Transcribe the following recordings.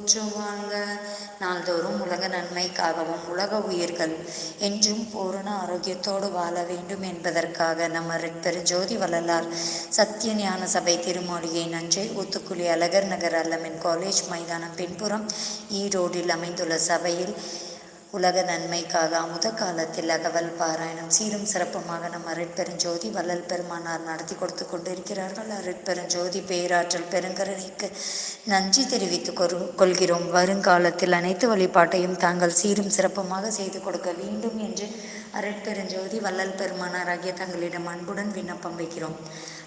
போற்றுவாங்க நாள்தோறும் உலக நன்மைக்காகவும் உலக உயிர்கள் என்றும் பூரண ஆரோக்கியத்தோடு வாழ வேண்டும் என்பதற்காக நம்ம பெருஞ்சோதி வள்ளலார் சத்திய ஞான சபை திருமொழியை நஞ்சை ஊத்துக்குழி அழகர் நகர் அல்லமின் காலேஜ் மைதானம் பின்புறம் ஈரோடில் அமைந்துள்ள சபையில் உலக நன்மைக்காக அமுத காலத்தில் அகவல் பாராயணம் சீரும் சிறப்புமாக நம் அருட்பெருஞ்சோதி வள்ளல் பெருமானார் நடத்தி கொடுத்து கொண்டிருக்கிறார்கள். அருட்பெருஞ்சோதி பேராற்றல் பெருங்கருணைக்கு நன்றி தெரிவித்துக் கொரு கொள்கிறோம். வருங்காலத்தில் அனைத்து வழிபாட்டையும் தாங்கள் சீரும் சிறப்புமாக செய்து கொடுக்க வேண்டும் என்று அரட்பெருஞ்சோதி வள்ளல் பெருமானார் ஆகிய தங்களிடம் அன்புடன் விண்ணப்பம் வைக்கிறோம்.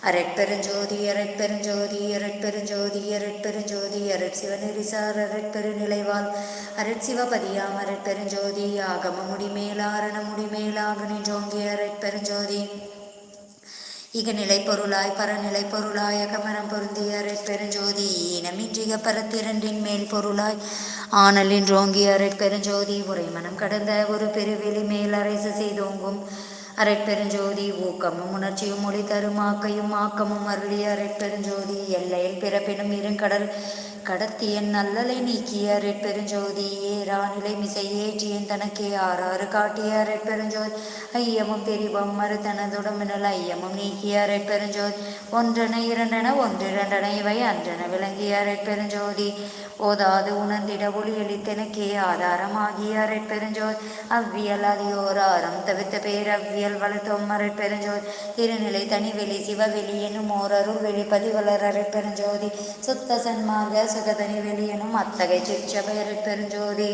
அரட்பெருஞ்சோதி அரட்பெருஞ்சோதி அரட்பெருஞ்சோதி அரட்பெருஞ்சோதி அரட் சிவநெறிசார் அரட்பெருநிலைவாள் அரட் சிவபதியாம் அரட்பெருஞ்சோதி ஆகம முடிமேலாரண முடிமேலாக நின்றோங்கிய அரட்பெருஞ்சோதி இகநிலை பொருளாய் பரநிலை பொருளாய் அகமரம் பொருந்திய அரட்பெருஞ்சோதி இனமின்றிக பரத்திரண்டின் மேல் பொருளாய். ஆனலின் ரோங்கி அரட்பெருஞ்சோதி உரை மனம் கடந்த ஒரு பெருவெளி மேல் அரைசு செய்தோங்கும். அரைப்பெருஞ்சோதி ஊக்கமும் உணர்ச்சியும் மொழி தரும் ஆக்கையும் ஆக்கமும் அருளிய அரைப்பெருஞ்சோதி எல்லையில் பிறப்பினும் இருங்கடல் கடத்தியன் நல்லலை நீக்கிய பெருஞ்சோதி ஏரா மிசை ஏற்றியன் தனக்கே ஆறாறு காட்டிய பெருஞ்சோதி ஐயமும் தெரிவம் மறுத்தனதுடமினல் ஐயமும் நீக்கிய பெருஞ்சோதி ஒன்றென இரண்டென ஒன்றிரண்டென இவை அன்றென விளங்கிய பெருஞ்சோதி ஓதாது உணர்ந்திட ஒளியளித்தனக்கே ஆதாரமாகிய அரைப்பெருஞ்சோதி அவ்வியல் அதியோராரம் தவிர்த்த பேரவ்வியல் வளர்த்தோம் அரைப்பெருஞ்சோதி திருநிலை தனிவெளி சிவவெளி எனும் ஓரருள் வெளி பதிவலர் அரைப்பெருஞ்சோதி. சுத்த சன்மார்க்க சுகதனி வெளி எனும் அத்தகை சிற்சபை அரைப்பெருஞ்சோதி.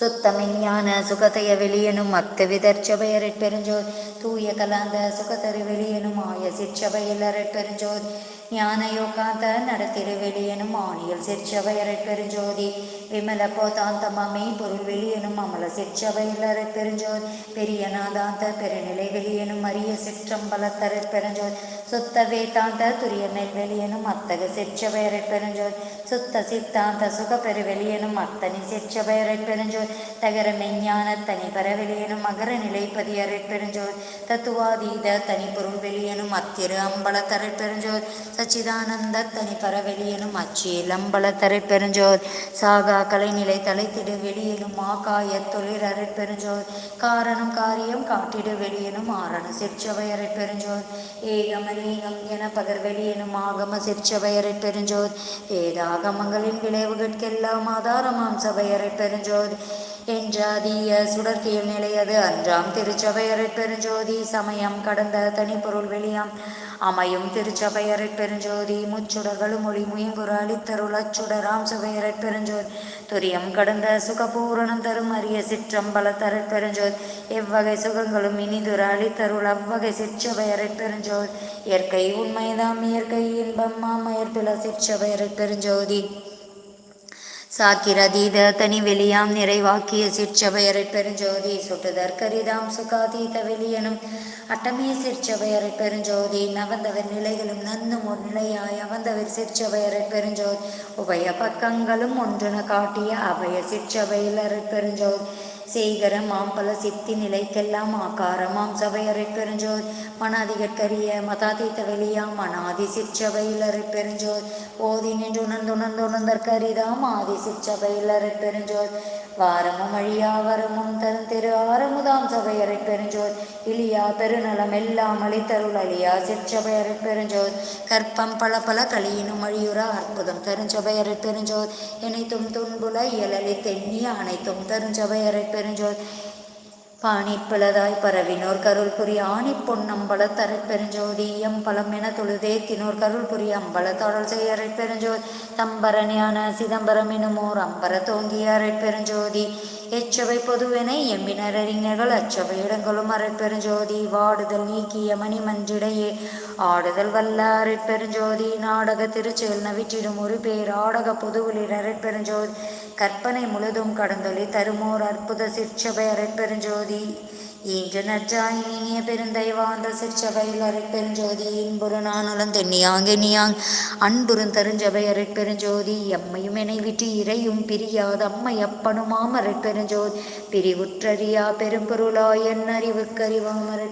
சுத்தமிஞான சுகதய வெளியனும் அத்து விதர்ச்சபையரை பெருஞ்சோர் தூய கலாந்த சுகதரி வெளியனும் ஆய சிற்சபையில் பெருஞ்சோர் ஞான யோகாந்த நடத்திரு வெளியனும் ஆணியல் சிற்சபையரை பெருஞ்சோதி. விமல போதாந்தமே பொருள் வெளியனும் அமல சிற்சபையில் பெருஞ்சோதி. பெரிய நாதாந்த பெருநிலை வெளியனும் அரிய சிற்றம்பலத்தர பெருஞ்சோதி. சுத்த வேதாந்த துரிய வெளியனும் அத்தக சிற்சபையரை பெருஞ்சோதி. சுத்த சித்தாந்த சுகப்பெரு வெளியனும் அத்தனி சிற்சபையரை பெருஞ்சோதி. தகர மெஞ்ஞான தனி பரவெளியனும் மகர நிலைப்பதியரை பெருஞ்சோதி. தத்துவாதீத தனி பொருள் வெளியனும் அத்திரு அம்பலத்தரை பெருஞ்சோதி. சச்சிதானந்த தனி பரவெளியனும் அச்சியில் அம்பல தரை பெருஞ்சோர். சாகா கலைநிலை தலைத்திடு வெளியனும் ஆகாய தொழில் அரை பெருஞ்சோர். காரணம் காரியம் காட்டிடு வெளியனும் ஆரண சிற்சபையரை பெருஞ்சோதி ஏகம் அநேகம் என பகர் வெளியனும் ஆகம சிற்சபையரை பெருஞ்சோர். வேதாகமங்களின் விளைவுகளுக்கெல்லாம் ஆதாரமாம் சபையரை பெருஞ்சோர். என்றாதிய சுடற்கியல் நிலையது அன்றாம் திருச்சபையரை பெருஞ்சோதி சமயம் கடந்த தனிப்பொருள் வெளியாம். அமையும் திருச்சபையரை பெருஞ்சோதி முச்சுடர்களும் மொழி முயங்குற அளித்தருள் அச்சுடராம் சபையரை பெருஞ்சோதி. துரியம் கடந்த சுகபூரணம் தரும் அரிய சிற்றம்பல தர பெருஞ்சோதி. எவ்வகை சுகங்களும் இனிதுர அளித்தருள் அவ்வகை சிற்றபையரை பெருஞ்சோதி. இயற்கை உண்மைதாம் இயற்கை இன்பம் மாமயர் பில சிற்றபையரை பெருஞ்சோதி. சாக்கிரதீத தனி வெளியாம் நிறைவாக்கிய சிற்சபையரை பெருஞ்சோதி சுட்டுதற்கரிதாம் சுகாதீத வெளியனும் அட்டமே சிற்சபையரை பெருஞ்சோதி நவந்தவர் நிலைகளும் நன்னும் ஒரு நிலையாய் அவந்தவர் சிற்சபையரை பெருஞ்சோதி உபய பக்கங்களும் ஒன்றென காட்டிய அபய சிற்சபையிலரை பெருஞ்சோதி செய்கர மாம்பல சித்தி நிலைக்கெல்லாம் ஆகாரமாம் சபையரை பெருஞ்சோர் மனாதிகற்கரிய மதாதீத்த வெளியாம் மனாதி சிற்சபையிலரை பெருஞ்சோர். ஓதி நின்று உணர்ந்து உணர்ந்து உணர்ந்தற்கரிதாம் ஆதி சிற்சபையிலரை பெருஞ்சோர். வாரமும் அழியா வரமும் தரும் திரு ஆரமுதாம் சபையரை பெருஞ்சோர். இலியா பெருநலம் எல்லாம் அளித்தருள். அழியா சிற்சபையரை பெருஞ்சோர். கற்பம் பல பல கலியினும் அழியுற அற்புதம் தருஞ்சபையரை பெருஞ்சோர். இணைத்தும் துன்புல இயலலி தென்னி அனைத்தும் தருஞ்சபையரை பெருஞ்சோர். பாணிப்பிளதாய் பரவினோர் கருள் புரி ஆணி பொன்னம்பல தரை பெருஞ்சோதி எம்பலம் என தொழுதே தினோர் கருள் புரி அம்பல தொடல் செய்யறை பெருஞ்சோதி. தம்பர ஞான சிதம்பரம் எனுமோர் அம்பர தோங்கிய அரை பெருஞ்சோதி. எச்சவை பொதுவென எம்பினர் அறிஞர்கள் அச்சவை இடங்களும் அரை பெருஞ்சோதி. வாடுதல் நீக்கிய மணி மன்றிடையே ஆடுதல் வல்ல அரை பெருஞ்சோதி. நாடக திருச்செயல் நவிற்றிடும் ஒரு பேர் ஆடக பொதுவுளிர் அரை பெருஞ்சோதி. கற்பனை முழுதும் கடந்தொழி தருமோர் அற்புத சிற்சபை அரை பெருஞ்சோதி. 你。ஈன்று நற்றாய் இனிய பெருந்தைவாந்த சிற்சபையில் அரை பெருஞ்சோதி இன்புறு நானுலம் தென்னியாங்க நீயாங் அன்புறும் தருஞ்சபை அரை பெருஞ்சோதி எம்மையும் என்னை விட்டு இறையும் பிரியாத அம்மை அப்பனுமாம் அரை பெருஞ்சோதி பிரிவுற்றறியா பெரும்பொருளாய் என் அறிவுக்கறிவாம் அரை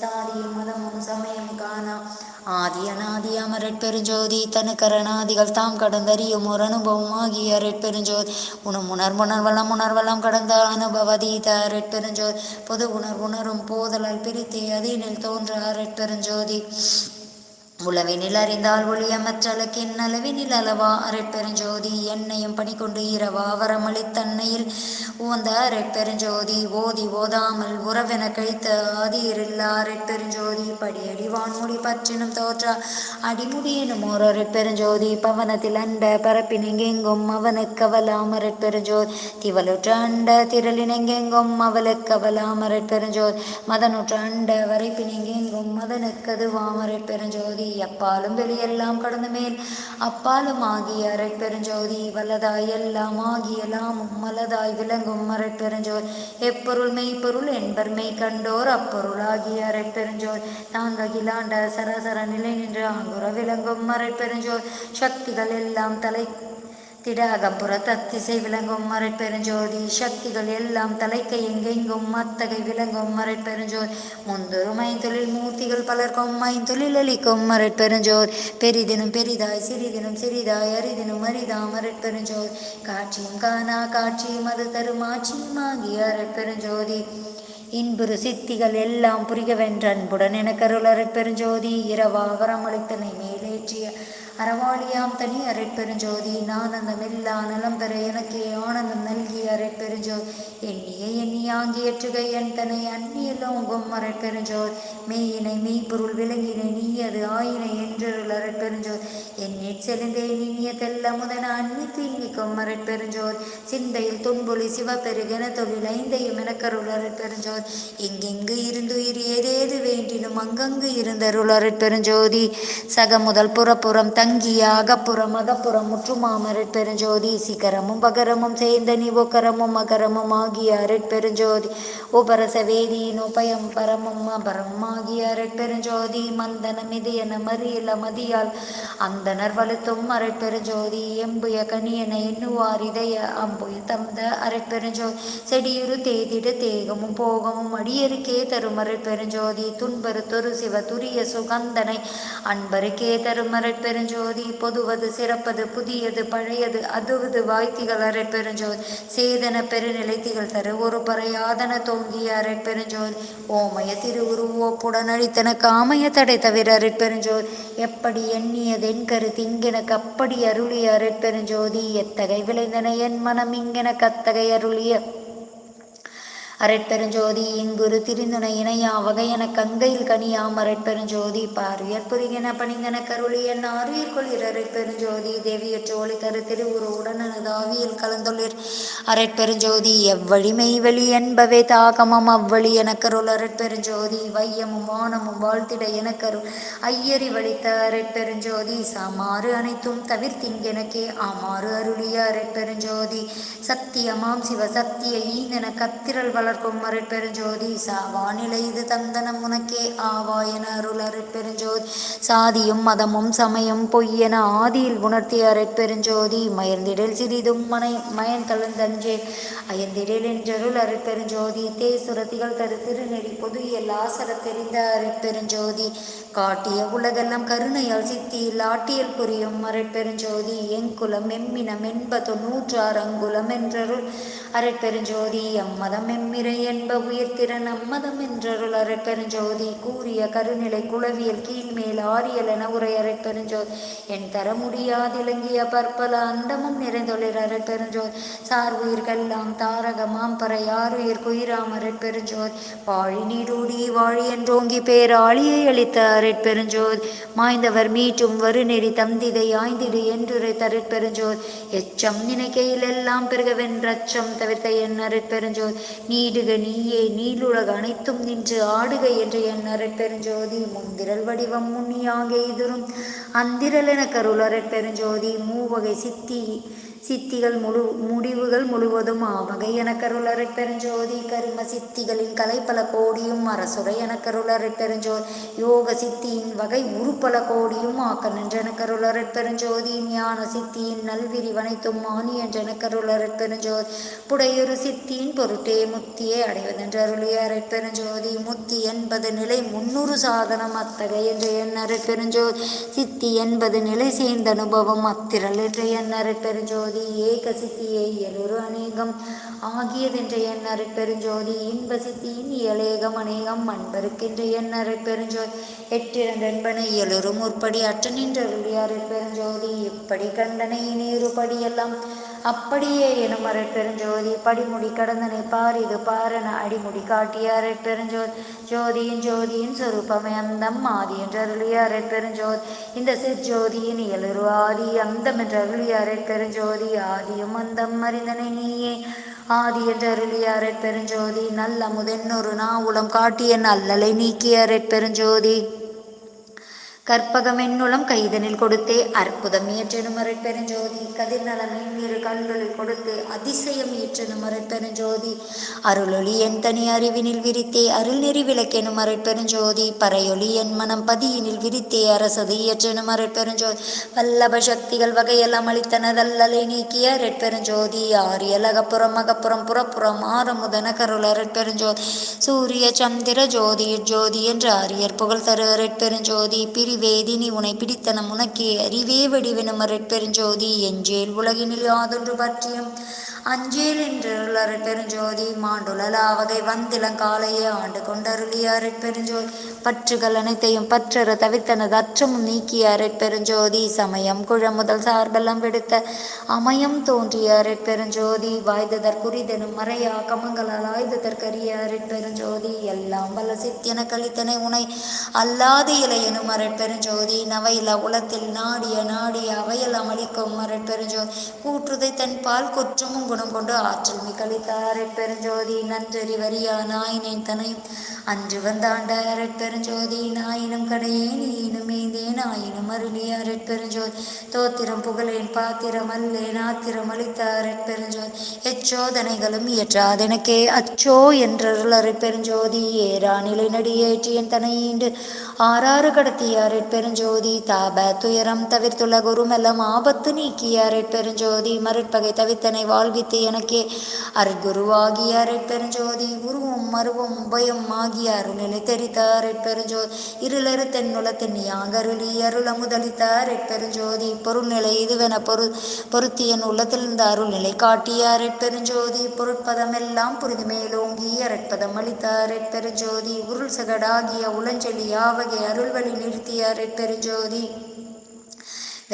சாதியும் மதமும் சமயம் காணா. ஆதி அநாதி அமரட்பெருஞ்சோதி தனுக்கரணாதிகள் தாம் கடந்தறியும் ஒரு அனுபவமாகிய அரெட்பெருஞ்சோதி. உணம் உணர்வுணர் வளம் உணர்வளம் கடந்த அனுபவதீத அரெட்பெருஞ்சோதி. பொது உணர்வுணரும் போதலால் பிரித்தே அதீனில் தோன்ற அரட்பெருஞ்சோதி உளவினில் அறிந்தால் ஒளியமற்றலக்கின் அளவினில் அளவா அரைப்பெருஞ்சோதி என்னையும் பணிகொண்டு இரவா வரமளித்தன்னையில் ஓந்த அரைப்பெருஞ்சோதி ஓதி ஓதாமல் உறவென கழித்த ஆதியிரில்லா அரைப்பெருஞ்சோதி படியடி வான்மொழி பற்றினும் தோற்றா அடிமுடியினும் ஓர் அரைப்பெருஞ்சோதி பவனத்தில் அண்ட பரப்பினெங்கெங்கும் அவனுக்கவலாம் அரைப்பெருஞ்சோதி திவலுற்ற அண்ட திரளினெங்கெங்கும் அவளுக்கவலாம் அரைப்பெருஞ்சோதி மதனுற்ற அண்ட வரைப்பினெங்கெங்கும் மதனுக்கதுவாம் வாமரை பெருஞ்சோதி அப்பாலும் வெளியெல்லாம் கடந்த மேல். அப்பாலும் ஆகிய அரைப்பெருஞ்சோதி வல்லதாய் எல்லாம் ஆகியலாம் மலதாய் விளங்கும் அரைப்பெருஞ்சோதி எப்பொருள் மெய்ப்பொருள் என்பர் மெய் கண்டோர் அப்பொருள் ஆகிய அரைப்பெருஞ்சோதி தாங்ககிலாண்ட சரசர நிலை நின்று ஆங்குற விளங்கும் அரைப்பெருஞ்சோதி சக்திகள் எல்லாம் தலை திட அகப்புற தத்திசை விளங்கும் மறைப்பெருஞ்சோதி. சக்திகள் எல்லாம் தலைக்கை எங்கெங்கும் மத்தகை விளங்கும் மறைப்பெருஞ்சோதி. முந்தொரும் ஐந்தொழில் மூர்த்திகள் பலர்க்கும் ஐந்தொழில் அளிக்கும் மறைப்பெருஞ்சோர் பெரிதினும் பெரிதாய் சிறிதினும் சிறிதாய் அரிதினும் அரிதா மறைப்பெருஞ்சோர் காட்சியும் காணா காட்சியும் அது தரும் ஆட்சியும் ஆகிய அரைப்பெருஞ்சோதி இன்புறு சித்திகள் எல்லாம் புரிகவென்ற அன்புடன் எனக்கருள் அரைப்பெருஞ்சோதி இரவாகரம் அளித்தனை மேலேற்றிய அறவாளியாம் தனி அரைப்பெருஞ்சோதி மெல்லா நலம் பெற எனக்கே ஆனந்தம் நல்கி அரைப்பெருஞ்சோதி எண்ணிய எண்ணியாங்கியற்றுகை என் தனை அந்நியலோங்கும் அரைப்பெருஞ்சோதி மெய்யினை மெய்ப்பொருள் விளங்கினை நீயது ஆயினை என்றருள் அரைப்பெருஞ்சோதி என்னிற் செலுந்தே இனிய தெல்ல முதன அன்னி தீங்கிக்கும் அரைப்பெருஞ்சோதி சிந்தையில் துன்பொலி சிவபெருகென தொழில் ஐந்தையும் எனக்கருள் அரைப்பெருஞ்சோதி எங்கெங்கு இருந்துயிர் ஏதேது வேண்டினும் அங்கங்கு இருந்தருள் அரைப்பெருஞ்சோதி சக முதல் புறப்புறம் த அகப்புறம் அகப்புறம் முற்றுமாமரட் அருட்பெருஞ்சோதி சிகரமும் பகரமும் சேர்ந்த நிவோக்கரமும் மகரமும் ஆகிய அருட்பெருஞ்சோதி உபரச வேதியின் உபயம் பரமும் அபரம் ஆகிய அருட்பெருஞ்சோதி மந்தனம் என மறியல மதியால் அந்தனர் வலுத்தும் அரட்பெருஞ்சோதி எம்புய கணியன எண்ணுவார் இதய அம்புய தந்த அருட்பெருஞ்சோதி செடியுறு தேதிட தேகமும் போகமும் அடியருக்கே தரும் அரட்பெருஞ்சோதி துன்பரு தொரு சிவ துரிய சுகந்தனை அன்பருக்கே தரும் பெருஞ்சோதி. பொதுவது சிறப்பது புதியது பழையது அதுவது வாய்த்திகள் அரைப்பெருஞ்சோதி சேதன பெருநிலைத்திகள் தரு ஒரு பறையாதன தோங்கிய அரைப்பெருஞ்சோதி ஓமய திருவுருவோப்புடன் அழித்தன காமய தடை தவிர அரைப்பெருஞ்சோதி எப்படி எண்ணியதென் கருத்து இங்கெனக்கு அப்படி அருளிய அரைப்பெருஞ்சோதி எத்தகை விளைந்தன என் மனம் இங்கெனக்கு அத்தகை அருளிய அரட்பெருஞ்சோதி இங்குரு திரிந்துணை இணையா வகையன கங்கையில் கனியாம் அரட்பெருஞ்சோதி பாரியற் புரிகென பணிங்கன கருளியன் ஆரியர் கொளிர் அரட்பெருஞ்சோதி தேவியற் தரு திருவுரு உடனது கலந்துள்ளிர் கலந்தொழிர் அரட்பெருஞ்சோதி எவ்வழிமை மெய்வழி என்பவே தாகமம் அவ்வழி எனக்கருள் அரட்பெருஞ்சோதி வையமும் வானமும் வாழ்த்திட எனக்கருள் ஐயறி வழித்த அரட்பெருஞ்சோதி சாமாறு அனைத்தும் தவிர்த்திங்கெனக்கே ஆமாறு அருளிய அரட்பெருஞ்சோதி. சத்தியமாம் சிவ சத்திய ஈந்தன கத்திரல் வளர்க்கும் அருட்பெருஞ்சோதி சாவானிலை இது தந்தனம் உனக்கே. ஆவாயன அருள் அருட்பெருஞ்சோதி சாதியும் மதமும் சமயம் பொய்யென ஆதியில் உணர்த்திய அருட்பெருஞ்சோதி மயர்ந்திடல் சிறிதும் மனை மயன் கலந்தஞ்சே. அயர்ந்திடல் என்றருள் அருட்பெருஞ்சோதி தேசுரத்திகள் தரு நெறி பொது ஆசர தெரிந்த அருட்பெருஞ்சோதி காட்டிய உலகெல்லாம் கருணையால் சித்தியில் ஆட்டியல் புரியும் அருட்பெருஞ்சோதி எங்குலம் எம்மினம் என்பது நூற்றாறு அங்குலம் என்றருள் அருட்பெருஞ்சோதி அம்மதம் எம்மிரை என்ப உயிர்த்திறன் அம்மதம் என்றருள் அருட்பெருஞ்சோதி கூறிய கருநிலை குளவியல் கீழ்மேல் ஆரியல் என உரை அருட்பெருஞ்சோதி என் தர முடியாதிலங்கிய பற்பல அண்டமும் நிறைந்தொழிர் அருட்பெருஞ்சோதி சார் உயிர்கெல்லாம் தாரகமாம் மாம்பறை யாருயிர் குயிராம் அருட்பெருஞ்சோதி வாழி நீடூடி வாழி என்றோங்கி பேராளியை அளித்த அருட்பெருஞ்சோதி மாய்ந்தவர் மீட்டும் வருநெறி தந்திதை ஆய்ந்திடு என்றுரை தருட்பெருஞ்சோதி எச்சம் நினைக்கையில் எல்லாம் பெருகவென்றச்சம் தவிர்த்த என் அருட்பெருஞ்சோதி நீடுக நீயே நீளுலக அனைத்தும் நின்று ஆடுக என்று என் பெருஞ்சோதி. முந்திரல் வடிவம் முன்னியாக எதிரும் அந்திரல் என கருள் பெருஞ்சோதி. மூவகை சித்தி சித்திகள் முழு முடிவுகள் முழுவதும் ஆவகை எனக்கருளரை பெருஞ்சோதி. கரும சித்திகளின் கலை பல கோடியும் அரசுரை எனக்கருளரை பெருஞ்சோதி. யோக சித்தியின் வகை உருப்பல கோடியும் ஆக்க நின்றெனக்கருளரை பெருஞ்சோதி. ஞான சித்தியின் நல்விரிவனைத்தும் மானி என்றெனக்கருளரை பெருஞ்சோதி. புடையொரு சித்தியின் பொருட்டே முத்தியை அடைவதென்றருளிய அரை பெருஞ்சோதி. முத்தி என்பது நிலை முன்னூறு சாதனம் அத்தகைய என்ற எண்ணரை பெருஞ்சோதி. சித்தி என்பது நிலை சேர்ந்த அனுபவம் அத்திரல் என்ற எண்ணரை பெருஞ்சோதி. ஏக சித்தியை எழுரு அநேகம். ஆகியதென்ற எண்ணறை பெருஞ்சோதி இன்ப சித்தியின் இயலேகம் அநேகம். அன்பருக்கென்ற எண்ணறை பெருஞ்சோதி எட்டிரண்டென்பனை எழுரு முற்படி அற்ற நின்றருளியாரை பெருஞ்சோதி இப்படி கண்டனை நேருபடியெல்லாம் அப்படியே எனும் அரை பெருஞ்சோதி படிமுடி கடந்தனை பார் இது பாரன அடிமுடி காட்டிய அரை பெருஞ்சோதி. ஜோதியின் ஜோதியின் சொரூபமே அந்தம் ஆதி என்று அருளிய அரை பெருஞ்சோதி. இந்த சிற்ஜோதியின் இயலுரு ஆதி அந்தம் என்று அருளிய அரை பெருஞ்சோதி. ஆதியும் அந்தம் அறிந்தனை நீயே. ஆதி என்று அருளிய அரை பெருஞ்சோதி நல்ல நா உளம் காட்டிய நல்லலை நீக்கிய அரை கற்பகமென்னுளம் கைதனில் கொடுத்தே அற்புதம் இயற்றெனும் பெருஞ்சோதி. கதிர்நலம் இரு கண்களில் கொடுத்து அதிசயம் இயற்றெனும் பெருஞ்சோதி. அருளொளி என் தனி அறிவினில் விரித்தே அருள் நெறி விளக்கெனும் பெருஞ்சோதி. பறையொளி என் மனம் பதியினில் விரித்தே அரசது இயற்றெனும் பெருஞ்சோதி. வல்லப சக்திகள் வகையெல்லாம் அளித்தனதல்லலை நீக்கிய அரை பெருஞ்சோதி. ஆரியல் அகப்புறம் அகப்புறம் புறப்புறம் ஆரமுதன கருள் பெருஞ்சோதி. சூரிய சந்திர ஜோதி ஜோதி என்று ஆரியர் புகழ் தரு பெருஞ்சோதி. பிரி வேதினி உனை பிடித்தனம் உனக்கே அறிவே வடிவெனும் பெருஞ்சோதி எஞ்சேல் உலகினில் யாதொன்று பற்றியும் அஞ்சேல் என்றருளரை பெருஞ்சோதி மாண்டுலலா வகை வந்திலங்காலையே ஆண்டு கொண்டருளியாரை பெருஞ்சோதி. பற்றுகள் அனைத்தையும் பற்றற தவிர்த்தனது அற்றமும் நீக்கிய பெருஞ்சோதி. சமயம் குழமுதல் சார்பெல்லாம் விடுத்த அமயம் தோன்றிய பெருஞ்சோதி. வாய்ததற் குறிதனும் மறையா கமங்களால் ஆய்ததற்கரிய பெருஞ்சோதி. எல்லாம் வல்ல சித்தியன கழித்தனை உனை அல்லாது இலையெனும் பெருஞ்சோதி. நவையில உலத்தில் நாடிய நாடிய அவையெல்லாம் அளிக்கும் பெருஞ்சோதி. கூற்றுதை தன் பால் குற்றமும் குணம் கொண்டு ஆற்றல் மிகழித்தாரை பெருஞ்சோதி நன்றறி வரியா நாயினேன் தனையும் அன்று வந்தாண்டாரை பெருஞ்சோதி நாயினும் கடையே நீனும் ஏந்தேன் ஆயினும் அருளியாரை பெருஞ்சோதி தோத்திரம் புகழேன் பாத்திரம் அல்லேன் ஆத்திரம் அளித்தாரை பெருஞ்சோதி எச்சோதனைகளும் இயற்றாதெனக்கே அச்சோ என்றருளரை பெருஞ்சோதி ஏரா நிலை நடியேற்றியன் தனையீண்டு ஆறாறு கடத்தியாரை பெருஞ்சோதி தாப துயரம் தவிர்த்துள்ள குருமெல்லாம் ஆபத்து நீக்கியாரை பெருஞ்சோதி மருட்பகை தவித்தனை வாழ்வித்து எனக்கே அருட்குருவாகிய பெருஞ்சோதி உருவம் மருவம் உபயம் ஆகிய அருளிலை தெரித்தார் பெருஞ்சோதி இருளறு தென்னுலத்தின் யாங்கருளி அருள முதலித்தார் பெருஞ்சோதி பொருள்நிலை இதுவென பொரு பொருத்தியன் உள்ளத்திலிருந்த அருள்நிலை காட்டியார் பெருஞ்சோதி பொருட்பதமெல்லாம் புரிது மேலோங்கி அரட்பதம் அளித்தார் பெருஞ்சோதி உருள் சகடாகிய உளஞ்செலி யாவகை அருள்வழி நிறுத்தியார் பெருஞ்சோதி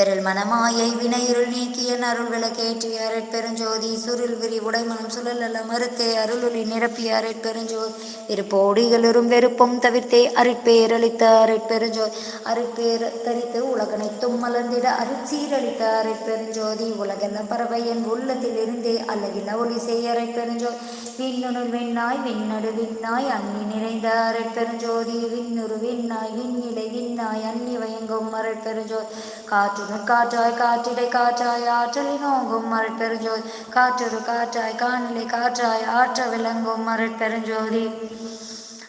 பெருள் மனமாயை வினையிருள் நீக்கிய அருள் விளக்கேற்றிய பெருஞ்சோதி சுருள் விரி உடைமனம் அல்ல மறுத்தே அருளொளி நிரப்பிய பெருஞ்சோ இருப்போடிகளும் வெறுப்பும் தவிர்த்தே அரிப்பேரளித்த அரைப்பெருஞ்சோதி அரிப்பேர் தரித்து உலகனைத்தும் மலர்ந்திட அருட்சீரளித்த அரைப்பெருஞ்சோதி உலகெல்லாம் பறவை என் உள்ளத்தில் இருந்தே அல்லகில் ஒளி செய்ய அரைப்பெருஞ்சோதி விண்ணுணர் விண்ணாய் விண்ணடு விண்ணாய் அன்னி நிறைந்த அரைப்பெருஞ்சோதி விண்ணுரு விண்ணாய் விண்ணிலை விண்ணாய் அன்னி வயங்கும் அரைப்பெருஞ்சோதி காற்று காற்றாய் காற்றிடை காற்றாய் ஆற்றலை நோங்கும் மறைப்பெருஞ்சோதி காற்றொரு காற்றாய் காணிலை காற்றாய் ஆற்ற விளங்கும் மறைப்பெருஞ்சோதி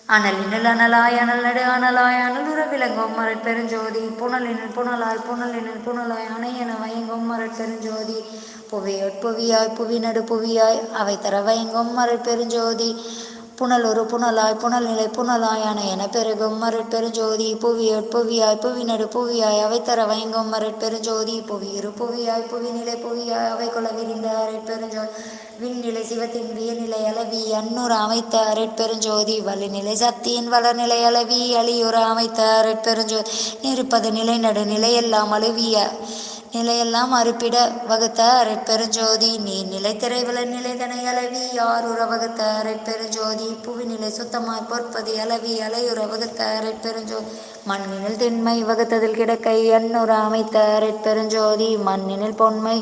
அனலினில் அனலாய் அனல் நடு அனலாய் அனலுற விளங்கும் மறைப்பெருஞ்சோதி புனலினில் புனலாய் புனலினில் புனலாய் அணையென வயங்கும் மறைப்பெருஞ்சோதி புவியொட்புவியாய் புவி நடு புவியாய் அவை தர வயங்கும் பெருஞ்சோதி புனல் ஒரு புனலாய் புனல் நிலை புனலாயான என பெருகும். மருட்பெருஞ்சோதி புவியட் புவியாய் புவிநடு புவியாய் அவை தர வயங்கும் மருட்பெருஞ்சோதி புவியிரு புவியாய் புவிநிலை புவியாய் அவை கொல விரிந்த அரட்பெருஞ்சோதி விண்நிலை சிவத்தின் வியநிலை அளவி அன்னூர் அமைத்த அரட்பெருஞ்சோதி வலிநிலை சக்தியின் வளர்நிலை அளவி அழியுற அமைத்த அரட்பெருஞ்சோதி நிருப்பது நிலை நடு நிலையெல்லாம் அழுவிய நிலையெல்லாம் அறுப்பிட வகுத்த அரைப்பெருஞ்சோதி நீ நிலை திரைவல நிலைதனை அளவி யார் வகுத்த அரைப்பெருஞ்சோதி புவி நிலை சுத்தமாய் பொற்பதி அளவி அலையுற வகுத்த அரைப்பெருஞ்சோதி மண்ணினில் திண்மை வகுத்ததில் கிடக்கை எண்ணுற அமைத்த அரைப்பெருஞ்சோதி மண்ணினில் பொன்மை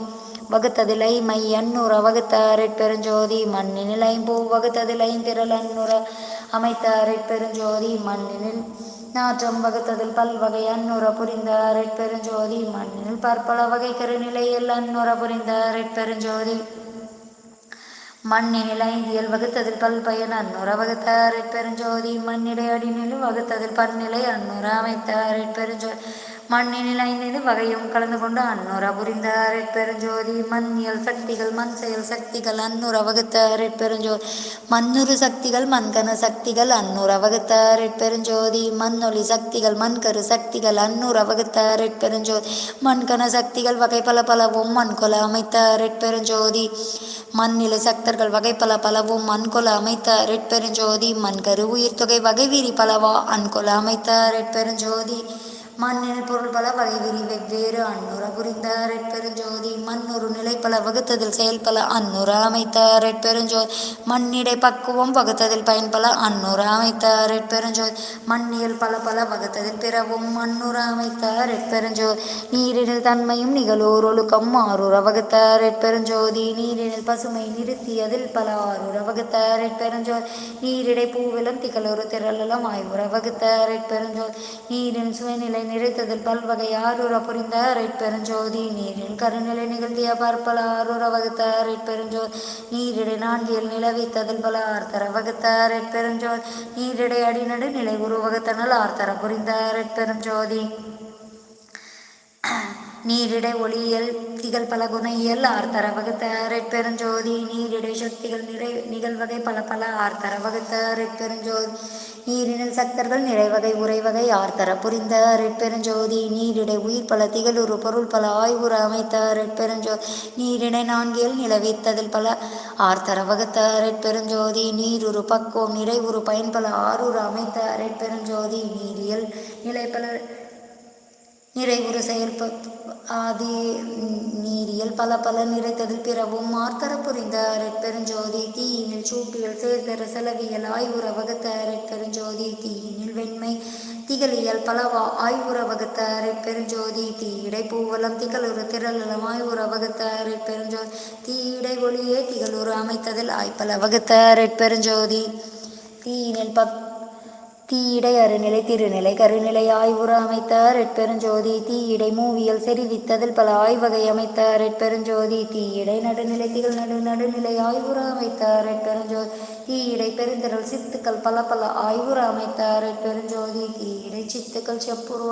வகுத்ததிலை மை எண்ணுற வகுத்த அரைப்பெருஞ்சோதி மண்ணினில் ஐம்பூ வகுத்ததில் ஐந்திரல் அன்னுற அமைத்த அரைப்பெருஞ்சோதி மண்ணினில் நாற்றம் வகுத்ததில் பல்வகை அன்னுற புரிந்த அரைப்பெருஞ்சோதி மண்ணில் பற்பல வகை கருநிலையில் அன்னுற புரிந்த அரைப்பெருஞ்சோதி மண்ணினில் ஐந்தியல் வகுத்ததில் பல்பயன் அன்னுற வகுத்த அரைப்பெருஞ்சோதி மண்ணிடை அடிநிலை வகுத்ததில் பன்னிலை அன்னுற அமைத்த அரைப்பெருஞ்சோதி மண்ணினில் ஐந்து வகையும் கலந்து கொண்டு அன்னுற புரிந்த அரைப்பெருஞ்சோதி மண்ணியல் சக்திகள் மண் செயல் சக்திகள் அன்னுற வகுத்த அரைப்பெருஞ்சோதி மண்ணுறு சக்திகள் மண்கன சக்திகள் அன்னுற வகுத்த அரைப்பெருஞ்சோதி மண்ணொளி சக்திகள் மண்கரு சக்திகள் அன்னுற வகுத்த அரைப்பெருஞ்சோதி மண்கன சக்திகள் வகை பல பலவும் மண்கொல அமைத்த அரைப்பெருஞ்சோதி மண்ணிலை சக்தர்கள் வகை பல பலவும் மண்கொல அமைத்த ரெட்பெருஞ்சோதி மண்கரு உயிர் தொகை வகை விரி பலவா அன்கொல அமைத்த ரெட்பெருஞ்சோதி மண்ணில் பொருள் பல வகை விரி வெவ்வேறு அன்னுற புரிந்த ரெட்பெருஞ்சோதி. மண்ணொரு நிலை பல வகுத்ததில் செயல் பல அன்னுர அமைத்தார் ரெட்பெருஞ்சோதி. மண்ணிடை பக்குவம் வகுத்ததில் பயன் பல அன்னுர அமைத்தார் ரெட்பெருஞ்சோதி. மண்ணியல் பல பல வகுத்ததில் பிறவும் மண்ணுற அமைத்த ரெட்பெருஞ்சோதி. நீரினில் தன்மையும் நிகழோர் ஒழுக்கம் ஆறுர வகுத்தார் ரெட்பெருஞ்சோதி. நீரினில் பசுமை நிறுத்தியதில் பல ஆறுர வகுத்தார் ரெட்பெருஞ்சோதி. நீரிடை பூவிலும் திகழொரு திரளலம் ஆய்வுற வகுத்தார் ரெட்பெருஞ்சோதி. நீரின் சுயநிலை நிறைத்ததில் பல்வகை ஆரூர புரிந்த ரெட்பெருஞ்சோதி நீரின் கருநிலை நிகழ்த்திய பற்பல ஆரூர வகுத்த பெருஞ்சோ நீரிடை நான்கியல் நிலவித்ததில் பல ஆர்த்தர வகுத்த பெருஞ்சோ நீரிடை அடிநடு நிலை உருவகுத்தனால் ஆர்த்தர புரிந்த ரெட்பெருஞ்சோதி நீரிடை ஒளியியல் திகழ் பல குணையியல் ஆர்த்தர வகுத்த ரெட்பெருஞ்சோதி நீரிடை சக்திகள் நிறை நிகழ்வகை பல பல ஆர்த்தர வகுத்த ரெட்பெருஞ்சோதி நீரினில் சக்தர்கள் நிறைவகை உறைவகை ஆர்த்தர புரிந்த ரெட்பெருஞ்சோதி நீரிடை உயிர் பல திகழுறு பொருள் பல ஆய்வுற அமைத்த ரெட்பெருஞ்சோதி நீரிடை நான்கியல் நிலவித்ததில் பல ஆர்த்தர வகுத்த ரெட்பெருஞ்சோதி நீருரு பக்குவம் நிறைவுறு பயன்பல ஆறுற அமைத்த ரெட்பெருஞ்சோதி நீரியல் நிலை பல நிறைவுறு செயல்ப ஆதி நீரியல் பல பல நிறைத்ததில் பிறவும் மார்த்தர புரிந்த ரெட்பெருஞ்சோதி தீயினில் சூட்டியல் சேர்தர செலவியல் ஆய்வுற வகுத்த ரெட்பெருஞ்சோதி தீயினில் வெண்மை திகழியல் பலவா ஆய்வுற வகுத்த ரெட்பெருஞ்சோதி தீயிடை பூவலம் திகழுறு திரளலம் ஆய்வுற வகுத்த ரெட்பெருஞ்சோதி தீயிடை ஒளியே திகழுறு அமைத்ததில் ஆய்ப்பல வகுத்த ரெட்பெருஞ்சோதி தீயினில் பக் தீயிடை அருநிலை திருநிலை கருநிலை ஆய்வுற அமைத்தார். ரெட்பெருஞ்சோதி தீயிடை மூவியல் செறிவித்ததில் பல ஆய்வகை அமைத்தார். ரெட்பெருஞ்சோதி தீயிடை நடுநிலை திகழ் நடு நடுநிலை ஆய்வுற அமைத்தார். எட்பெருஞ்சோதி தீயிடை பெருந்திரள் சித்துக்கள் பல பல ஆய்வுற அமைத்தார். ரெட்பெருஞ்சோதி தீயிடை சித்துக்கள் செப்புரு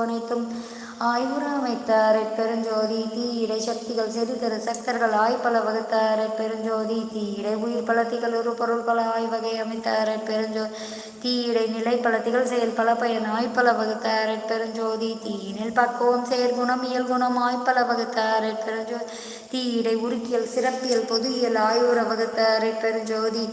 அனைத்தும் ஆய்வுற அமைத்த ரெட்பெருஞ்சோதி தீயிடை சக்திகள் செறிதர சக்தர்கள் ஆய்பல வகுத்த ரெட்பெருஞ்சோதி தீயிடை உயிர் பல ஒரு பொருள் பல ஆய்வகை அமைத்த ரெட்பெருஞ்சோதி தீயிடை நிலை பல செயல் பல பயன் ஆய்ப்பல வகுத்த ரெட்பெருஞ்சோதி தீயினில் பக்குவம் செயற்குணம் இயல்குணம் ஆய்ப்பல வகுத்த ரெட்பெருஞ்சோதி தீயிடை உருக்கியல் சிறப்பியல் பொதுயியல் ஆய்வுற வகுத்த ரெட்பெருஞ்சோதி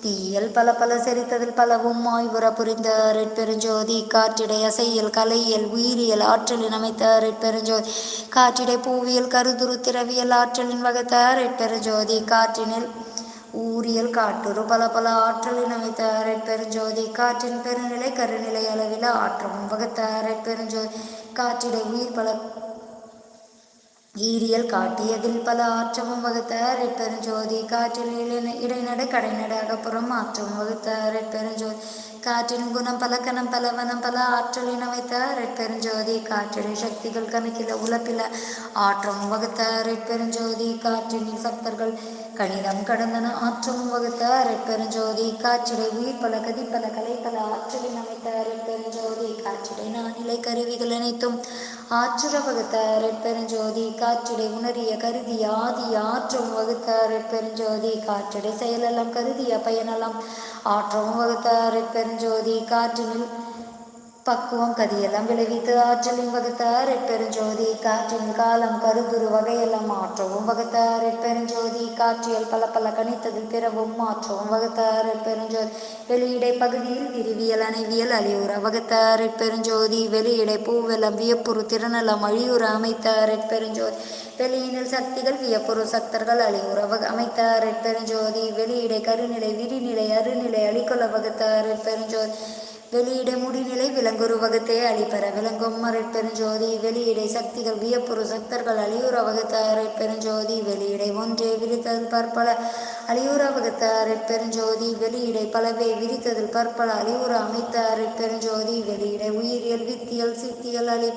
தீயல் பல பல செறித்ததில் பலவும் ஆய்வுற புரிந்த ரெட்பெருஞ்சோதி காற்றிடை அசையல் கலையியல் உயிரியல் ஆற்றலின் அமைத்த ரெட்பெருஞ்சோதி காற்றிடை பூவியல் கருதுரு திரவியல் ஆற்றலின் வகுத்த ரெட்பெருஞ்சோதி காற்றினில் ஊரியல் காட்டுரு பல பல ஆற்றலின் அமைத்த ரெட்பெருஞ்சோதி காற்றின் பெருநிலை கருநிலை அளவில் ஆற்றமும் வகுத்த ரெட்பெருஞ்சோதி காற்றிடை உயிர் பல ஈரியல் காட்டியதில் பல ஆற்றமும் வகுத்தார் ரெட்பெருஞ்சோதி காற்றில் இளை- இடைநடை அகப்புறம் ஆற்றமும் வகுத்தார் ரெட்பெருஞ்சோதி காற்றின் குணம் பல கணம் பல வனம் பல ஆற்றலின வைத்தார் ரெட்பெருஞ்சோதி காற்றிடை சக்திகள் கணக்கில உலப்பில ஆற்றமும் வகுத்தார் ரெட்பெருஞ்சோதி காற்றின் சப்தர்கள் கணிதம் கடந்தன ஆற்றமும் வகுத்த அரைப்பெருஞ்சோதி காற்றிடை உயிர் பல கதி பல கலை பல ஆற்றலின் அமைத்த அரைப்பெருஞ்சோதி காற்றிடை நானிலை கருவிகள் அனைத்தும். ஆற்றுற வகுத்த அரைப்பெருஞ்சோதி காற்றிடை உணரிய கருதிய ஆதி ஆற்றும் வகுத்த அரைப்பெருஞ்சோதி காற்றிடை செயலெல்லாம் கருதிய பயனெல்லாம். ஆற்றவும் வகுத்த அரைப்பெருஞ்சோதி காற்றினில் பக்குவம் கதியெல்லாம் விளைவித்து ஆற்றலின் வகுத்தார். ரெட்பெருஞ்சோதி காற்றின் காலம் கருதுரு வகையெல்லாம் மாற்றவும் வகுத்தார். ரெட்பெருஞ்சோதி காற்றியல் பல பல கணித்ததில் பிறவும் மாற்றவும் வகுத்தார். ரெட்பெருஞ்சோதி வெளியிடை பகுதியில் விரிவியல் அணைவியல் அழியுற வகுத்தார். ரெட்பெருஞ்சோதி வெளியிடை பூவெல்லாம் வியப்புறு திறனெல்லாம் அழியுற அமைத்தார். ரெட்பெருஞ்சோதி வெளியினில் சக்திகள் வியப்புறு சக்தர்கள் அழிவுற வக அமைத்தார். ரெட்பெருஞ்சோதி வெளியிடை கருநிலை விரிநிலை அருநிலை அழிக்கொள்ள வகுத்தார். ரெட்பெருஞ்சோதி வெளியிடை முடிநிலை விலங்குரு வகுத்தே அழிப்பெற விளங்கும் மறைப்பெருஞ்சோதி வெளியிடை சக்திகள் வியப்புறு சக்தர்கள் அழியூர வகுத்த அரைப்பெருஞ்சோதி வெளியிடை ஒன்றே விரித்ததில் பற்பல அழியூர வகுத்த அரைப்பெருஞ்சோதி வெளியிடை பலவே விரித்ததில் பற்பல அழியுற அமைத்த அரைப்பெருஞ்சோதி வெளியிடை உயிரியல் வித்தியல் சித்தியல் அழி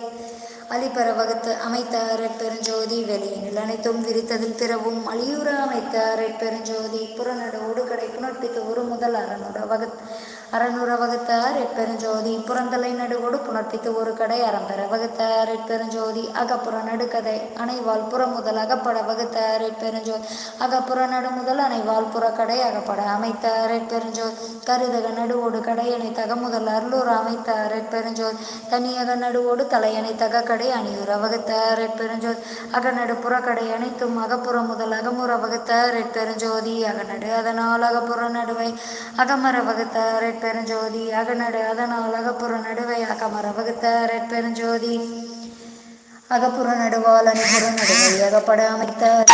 அலிபர வகுத்து அமைத்த அரைப்பெருஞ்சோதி வெளியினில் அனைத்தும் விரித்ததில் பிறவும் அழியுற அமைத்த அரைப்பெருஞ்சோதி புறநடு கடை புணர்ப்பித்து ஒரு முதல் அறநூறு வகுத் அறநுற வகுத்த அரைப்பெருஞ்சோதி புறந்தலை நடுவோடு புணர்ப்பித்து ஒரு கடை அறம்பெற வகுத்த அரைப்பெருஞ்சோதி அகப்புற நடுக்கதை அணைவால் புறமுதல் அகப்பட வகுத்த அரைப்பெருஞ்சோதி அகப்புற நடுமுதல் அணைவால் புறக்கடை அகப்பட அமைத்த அரைப்பெருஞ்சோதி கருதக நடுவோடு கடையணை தகமுதல் அருளூர் அமைத்த அரைப்பெருஞ்சோதி தனியக நடுவோடு தலையணை தக கடை அணியுற வகுத்த அரைப்பெருஞ்சோதி அகநடு புறக்கடை அனைத்தும் அகப்புற முதல் அகமுற வகுத்த அரைப்பெருஞ்சோதி அகநடு அதனால் அகப்புற நடுவை அகமர வகுத்தார் அரைப்பெருஞ்சோதி அகநடு அதனால் அகப்புற நடுவை அகமர வகுத்தார் அரைப்பெருஞ்சோதி அகப்புற நடுவால் அணிபுற நடுவை அகப்பட அமைத்தார்.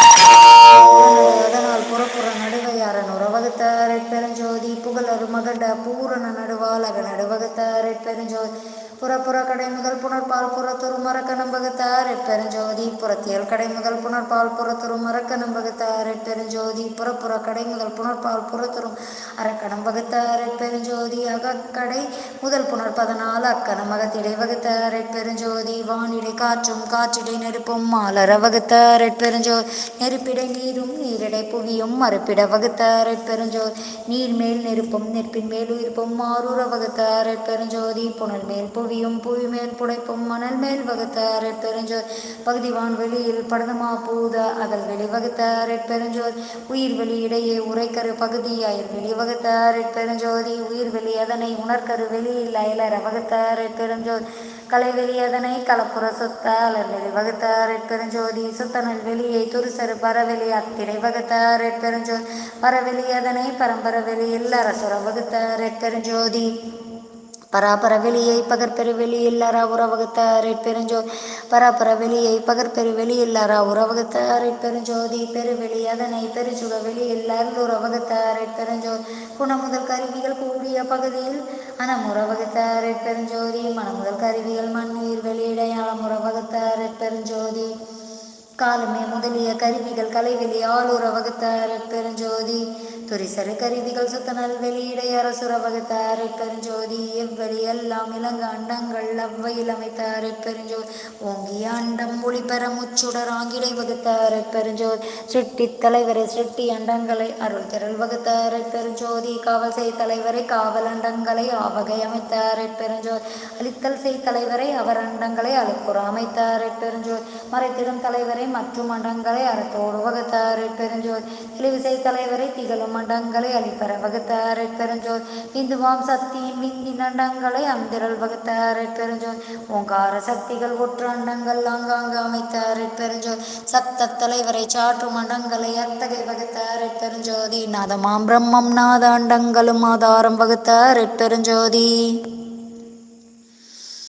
அதனால் புறப்புற நடுவை அறனுற வகுத்தார் அரைப்பெருஞ்சோதி புகழரு மகண்ட பூரண நடுவால் அக நடுவகுத்தார் அரைப்பெருஞ்சோதி புறப்புற கடை முதல் புனர்பால் புறத்துரு மறக்க வகுத்தார் பெருஞ்சோதி. புறத்தியல் கடை முதல் புணர்பால் புறத்துரும் மறக்க வகுத்தார் பெருஞ்சோதி. புறப்புற கடை முதல் புனர்பால் புறத்துரும் அரக்கணம் வகுத்தார் பெருஞ்சோதி. அகக்கடை முதல் புனர்பதனால் அக்கணம் அகத்திடை வகுத்தார் பெருஞ்சோதி. வானிடை காற்றும் காற்றிடை நெருப்பும் மாலர வகுத்தார் பெருஞ்சோதி. நெருப்பிடை நீரும் நீரிடை புவியும் மறுப்பிட வகுத்தார் பெருஞ்சோதி. நீர் மேல் நெருப்பும் நெருப்பின் மேல் உயிர்ப்பும் மாறுற வகுத்தார் பெருஞ்சோதி. புனல் மேல் புவி புவியும் புவி மேல் புடைப்பும் மணல் மேல் வகுத்த பெருஞ்சோர் பகுதிவான் வெளியில் படதமா பூத அகல் வெளிவகுத்த வகுத்தார் உயிர் வெளி இடையே உரைக்கரு பகுதி அயல் வெளிவகுத்த வகுத்தார் உயிர் வெளி அதனை உணர்கரு வெளியில் அயலற வகுத்தார் பெருஞ்சோர் கலைவெளி அதனை கலப்புற சொத்த அலர் வெளிவகுத்த வகுத்தார் சுத்தனல் வெளியை துருசரு பரவெளி அத்திரை வகுத்தார் பெருஞ்சோர் பரவெளி அதனை பரம்பர வெளியில் அரசுர வகுத்தார் பெருஞ்சோதி பராபர வெளியை பகற்பெரு வெளியில்லாரா உறவகத்தாரை பெருஞ்சோ பராபர வெளியை பகற்பெரு வெளியில்லாரா உறவகத்தாரை பெருஞ்சோதி பெருவெளி அதனை பெருசுக வெளியில் உறவகத்தாரை பெருஞ்சோ குணமுதல் கருவிகள் கூடிய பகுதியில் அனமுறவகுத்தாரை பெருஞ்சோதி மனமுதல் கருவிகள் மண்ணீர் வெளியிடையாளம் உறவகத்தாரை பெருஞ்சோதி. காலமே முதலிய கருவிகள் கலைவெளி ஆளுற வகுத்தார பெருஞ்சோதி. துரிசரு கருவிகள் சுத்தனல் வெளியிடை அரசுர வகுத்தார பெருஞ்சோதி. எவ்வழி எல்லாம் இலங்க அண்டங்கள் அவ்வையில் அமைத்தார பெருஞ்சோதி. ஓங்கிய அண்டம் ஒளிபெற முச்சுடர் ஆங்கிடை வகுத்தார பெருஞ்சோதி. சிட்டி தலைவரை சிட்டி அண்டங்களை அருள் திரள் வகுத்தார பெருஞ்சோதி. காவல் செய் தலைவரை காவல் அண்டங்களை ஆவகை அமைத்தார பெருஞ்சோதி. அளித்தல் செய் தலைவரை அவர் அண்டங்களை அழுப்புற அமைத்தார பெருஞ்சோதி. மறைத்திடும் தலைவரை மற்றும் மண்டங்களை அறத்தோடு வகுத்தாரை பெருஞ்சோர் தெளிவிசை தலைவரை திகழும் மண்டங்களை அளிப்பற வகுத்தாரை பெருஞ்சோர் இந்துவாம் சக்தியின் விந்தி நண்டங்களை அந்திரல் வகுத்தாரை பெருஞ்சோர் ஓங்கார சக்திகள் ஒற்று அண்டங்கள் ஆங்காங்கு அமைத்தாரை பெருஞ்சோர் சத்த தலைவரை சாற்று மண்டங்களை அத்தகை வகுத்தாரை பெருஞ்சோதி. நாதமாம் பிரம்மம் நாத அண்டங்களும் ஆதாரம் வகுத்தாரை பெருஞ்சோதி.